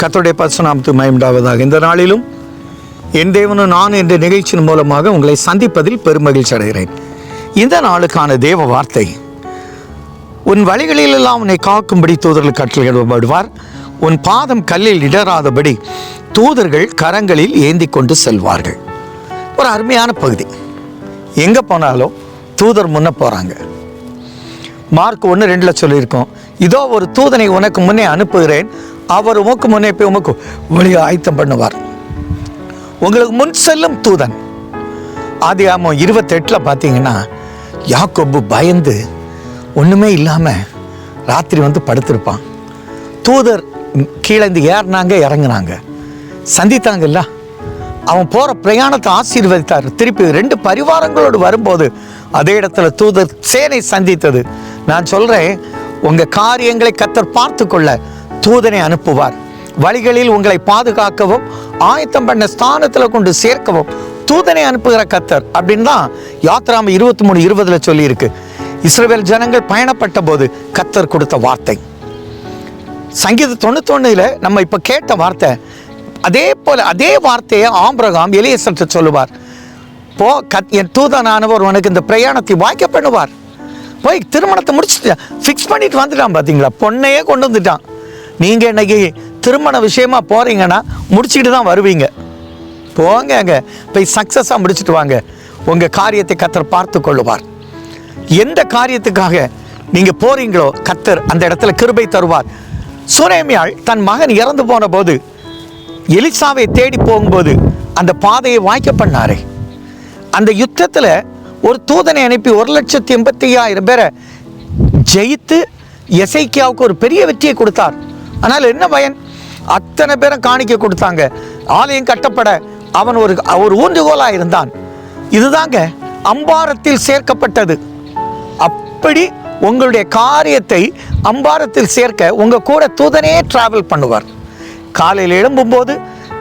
கத்தருடைய பசுநாமத்து மயமுண்டாவதாக இந்த நாளிலும் என் தேவனும் நான் என்ற நிகழ்ச்சியின் மூலமாக உங்களை சந்திப்பதில் பெருமகிழ்ச்சி அடைகிறேன். இந்த நாளுக்கான தேவ வார்த்தை உன் வழிகளிலெல்லாம் உன்னை காக்கும்படி தூதர்கள் கட்டளையிடப்படுவார் உன் பாதம் கல்லில் இடராதபடி தூதர்கள் கரங்களில் ஏந்தி கொண்டு செல்வார்கள். ஒரு அருமையான பகுதி. எங்கே போனாலும் தூதர் முன்னே போகிறாங்க மார்க் ஒன்று ரெண்டில் சொல்லியிருக்கோம் இதோ ஒரு தூதனை உனக்கு முன்னே அனுப்புகிறேன். அவர் உமக்கு முன்னே போய் உமக்கு வழியை ஆயத்தம் பண்ணுவார். உங்களுக்கு முன் செல்லும் தூதன். ஆதி ஆமாம் இருபத்தெட்டில் பார்த்தீங்கன்னா யாக்கொப்பு பயந்து ஒன்றுமே இல்லாமல் ராத்திரி வந்து படுத்திருப்பான். தூதர் கீழே இருந்து ஏறினாங்க இறங்குனாங்க. சந்தித்தாங்கல்ல அவன் போகிற பிரயாணத்தை ஆசீர்வதித்தார். திருப்பி ரெண்டு பரிவாரங்களோடு வரும்போது அதே இடத்துல தூதர் சேனை சந்தித்தது. நான் சொல்கிறேன் உங்கள் காரியங்களை கத்தர் பார்த்து கொள்ள தூதனை அனுப்புவார். வழிகளில் உங்களை பாதுகாக்கவும் ஆயத்தம் பண்ண ஸ்தானத்தில் கொண்டு சேர்க்கவும் தூதனை அனுப்புகிற கத்தர் அப்படின்னு தான் யாத்ராம இருபத்தி மூணு இருபதுல சொல்லியிருக்கு. இஸ்ரேல் ஜனங்கள் பயணப்பட்ட போது கத்தர் கொடுத்த வார்த்தை. சங்கீத தொண்ணூத்தொன்னுல நம்ம இப்போ கேட்ட வார்த்தை அதே போல அதே வார்த்தையை ஆம்பிரகாம் எலியசற்ற சொல்லுவார். போ கத் என் தூதனானவர் உனக்கு இந்த பிரயாணத்தை வாய்க்க பண்ணுவார். போய் திருமணத்தை முடிச்சுட்டு ஃபிக்ஸ் பண்ணிட்டு வந்துட்டான் பார்த்தீங்களா பொண்ணையே கொண்டு வந்துட்டான். நீங்கள் இன்னைக்கு திருமண விஷயமா போகிறீங்கன்னா முடிச்சுக்கிட்டு தான் வருவீங்க. போங்க அங்கே போய் சக்ஸஸாக முடிச்சுட்டு வாங்க. உங்கள் காரியத்தை கத்தர் பார்த்து கொள்ளுவார். எந்த காரியத்துக்காக நீங்கள் போகிறீங்களோ கத்தர் அந்த இடத்துல கிருபை தருவார். சுரேமியாள் தன் மகன் இறந்து போன போது எலிசாவை தேடி போகும்போது அந்த பாதையை வாய்க்க பண்ணாரே. அந்த யுத்தத்தில் ஒரு தூதனை அனுப்பி ஒரு லட்சத்தி எண்பத்தி ஐயாயிரம் பேரை ஜெயித்து எசைக்கியாவுக்கு ஒரு பெரிய வெற்றியை கொடுத்தார். ஆனால் என்ன பயன்? அத்தனை பேரும் காணிக்க கொடுத்தாங்க. ஆலயம் கட்டப்பட அவன் ஒரு ஒரு ஊன்றுகோலாக இருந்தான். இதுதாங்க அம்பாரத்தில் சேர்க்கப்பட்டது. அப்படி உங்களுடைய காரியத்தை அம்பாரத்தில் சேர்க்க உங்கள் கூட தூதனே டிராவல் பண்ணுவார். காலையில் எழும்பும்போது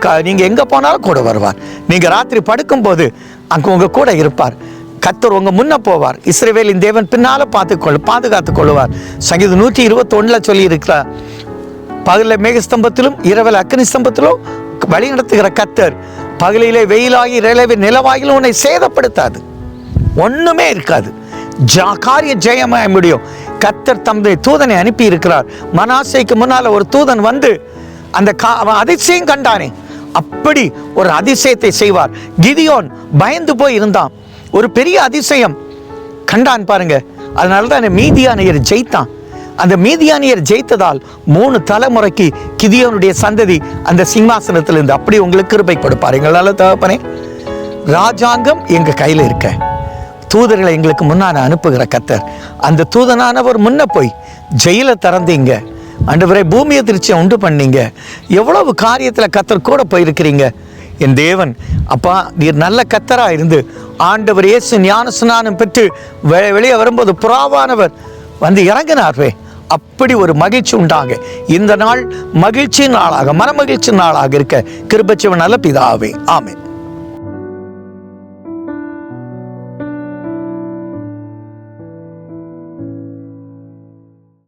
க நீங்கள் எங்கே போனாலும் கூட வருவார். நீங்கள் ராத்திரி படுக்கும்போது அங்கே உங்கள் கூட இருப்பார். கத்தர் உங்கள் முன்ன போவார். இஸ்ரேவேலின் தேவன் பின்னால் பார்த்துக்கொள் பாதுகாத்துக் கொள்வார் சங்கீதம் நூற்றி இருபத்தொன்னில் சொல்லி இருக்கிறார் பகலில் மேகஸ்தம்பத்திலும் இரவில் அக்னி ஸ்தம்பத்திலும் வழி நடத்துகிற கத்தர் பகலிலே வெயிலாகி இரவே நிலவாகிலும் உன்னை சேதப்படுத்தாது. ஒன்றுமே இருக்காது. ஜா காரிய ஜெயமாய முடியும். கத்தர் தமது தூதனை அனுப்பி இருக்கிறார் மனாசைக்கு முன்னால் ஒரு தூதன் வந்து அந்த கா அவன் அதிசயம் கண்டானே. அப்படி ஒரு அதிசயத்தை செய்வார். கிதியோன் பயந்து போய் இருந்தான். ஒரு பெரிய அதிசயம் கண்டான் பாருங்க. அதனால தான் மீதியானையர் ஜெயித்தான். அந்த மீதியானியர் ஜெயித்ததால் மூணு தலைமுறைக்கு கிதியோனுடைய சந்ததி அந்த சிம்மாசனத்தில் இருந்து அப்படி உங்களுக்கு கிருபை கொடுப்பார். எங்களால் தகப்பனே ராஜாங்கம் எங்கள் கையில் இருக்க. தூதர்களை எங்களுக்கு முன்னான அனுப்புகிற கத்தர். அந்த தூதனானவர் முன்ன போய் ஜெயில திறந்தீங்க. ஆண்டவரை பூமியை திருச்சியை உண்டு பண்ணீங்க. எவ்வளவு காரியத்தில் கத்தர் கூட போயிருக்கிறீங்க. என் தேவன் அப்பா நீர் நல்ல கத்தரா இருந்து ஆண்டவர் இயேசு ஞான பெற்று வெளியே வரும்போது புறாவானவர் வந்து இறங்கினார்வே. அப்படி ஒரு மகிழ்ச்சி உண்டாங்க இந்த நாள் மகிழ்ச்சி நாளாக மனமகிழ்ச்சி நாளாக இருக்க கிருபச்சிவன் நல்ல பிதாவே. ஆமே